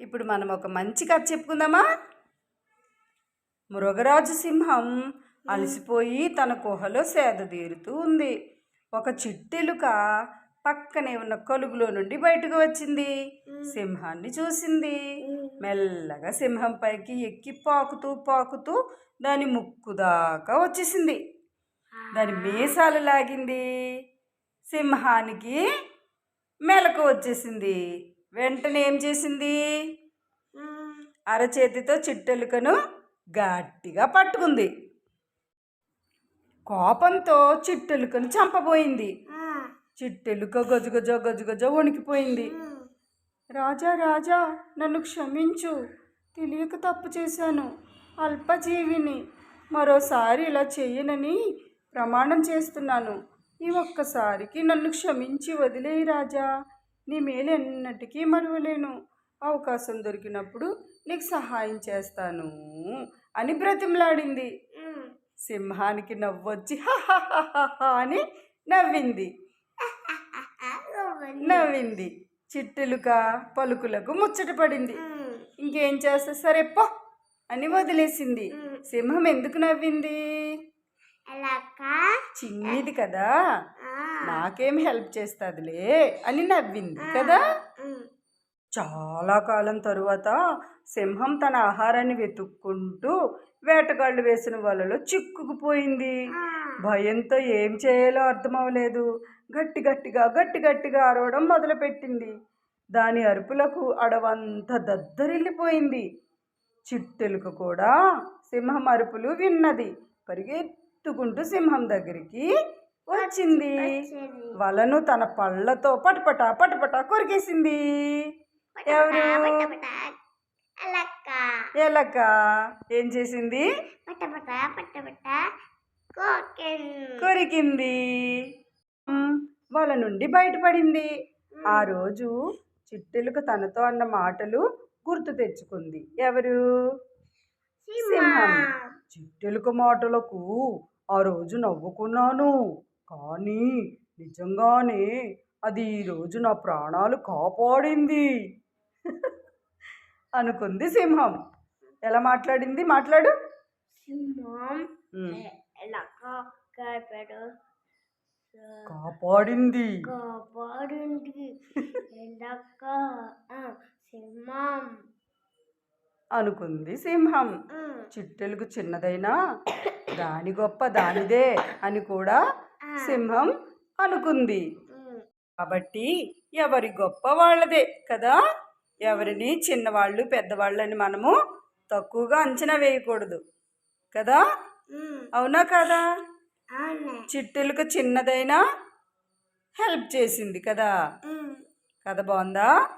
ఇప్పుడు మనం ఒక మంచి కథ చెప్పుకుందామా? మృగరాజు సింహం అలసిపోయి తన గుహలో సేద తీరుతూ ఉంది. ఒక చిట్టెలుక పక్కనే ఉన్న కలుగులో నుండి బయటకు వచ్చింది. సింహాన్ని చూసింది. మెల్లగా సింహం పైకి ఎక్కి పాకుతూ పాకుతూ దాని ముక్కు దాకా వచ్చేసింది. దాని మీసాలు లాగింది. సింహానికి మెలకు వచ్చేసింది. వెంటనే ఏం చేసింది? అరచేతితో చిట్టెలుకను గట్టిగా పట్టుకుంది. కోపంతో చిట్టెలుకను చంపబోయింది. చిట్టెలుక గజగజ గజగజ వణికిపోయింది. రాజా రాజా నన్ను క్షమించు. తెలియక తప్పు చేశాను. అల్పజీవిని మరోసారి ఇలా చేయనని ప్రమాణం చేస్తున్నాను. ఈ ఒక్కసారికి నన్ను క్షమించి వదిలేయి రాజా. నీ మేలు ఎన్నటికీ మరువలేను. అవకాశం దొరికినప్పుడు నీకు సహాయం చేస్తాను అని బ్రతిమలాడింది. సింహానికి నవ్వొచ్చి అని నవ్వింది. నవ్వింది. చిట్టులుక పలుకులకు ముచ్చట పడింది. ఇంకేం చేస్తా సరే పో అని వదిలేసింది. సింహం ఎందుకు నవ్వింది? చిన్నిది కదా. నాకేం హెల్ప్ చేస్తుందిలే అని నవ్వింది కదా? చాలా కాలం తరువాత సింహం తన ఆహారాన్ని వెతుక్కుంటూ వేటగాళ్ళు వేసిన వలలో చిక్కుకుపోయింది. భయంతో ఏం చేయాలో అర్థమవలేదు. గట్టి గట్టిగా గట్టి గట్టిగా అరవడం మొదలుపెట్టింది. దాని అరుపులకు అడవంతా దద్దరిల్లిపోయింది. చిట్టెలుక కూడా సింహం అరుపులు విన్నది. పరిగెత్తుకుంటూ సింహం దగ్గరికి వచ్చింది. వలను తన పళ్ళతో పటపట పటపట కొరికేసింది. ఎవరు? అలక్క ఎలక ఏం చేసింది? కొరికింది. వాళ్ళ నుండి బయటపడింది. ఆ రోజు చిట్టెలుక తనతో అన్న మాటలు గుర్తు తెచ్చుకుంది. ఎవరు? సింహం. చిట్టెలుక మాటలకు ఆ రోజు నవ్వుకున్నాను. కానీ నిజంగానే అది ఈ రోజు నా ప్రాణాలు కాపాడింది. అనుకుంది సింహం. ఎలా మాట్లాడింది? మాట్లాడు. సింహం కాపాడింది. కాపాడింది. సింహం. అనుకుంది సింహం. చిట్టెలకు చిన్నదైనా దాని గొప్ప దానిదే అని కూడా సింహం అనుకుంది. కాబట్టి ఎవరి గొప్ప వాళ్ళదే కదా? ఎవరిని చిన్నవాళ్ళు పెద్దవాళ్ళని మనము తక్కువగా అంచనా వేయకూడదు కదా? అవునా కదా? చిట్టెలకు చిన్నదైనా హెల్ప్ చేసింది కదా? కథ బాగుందా?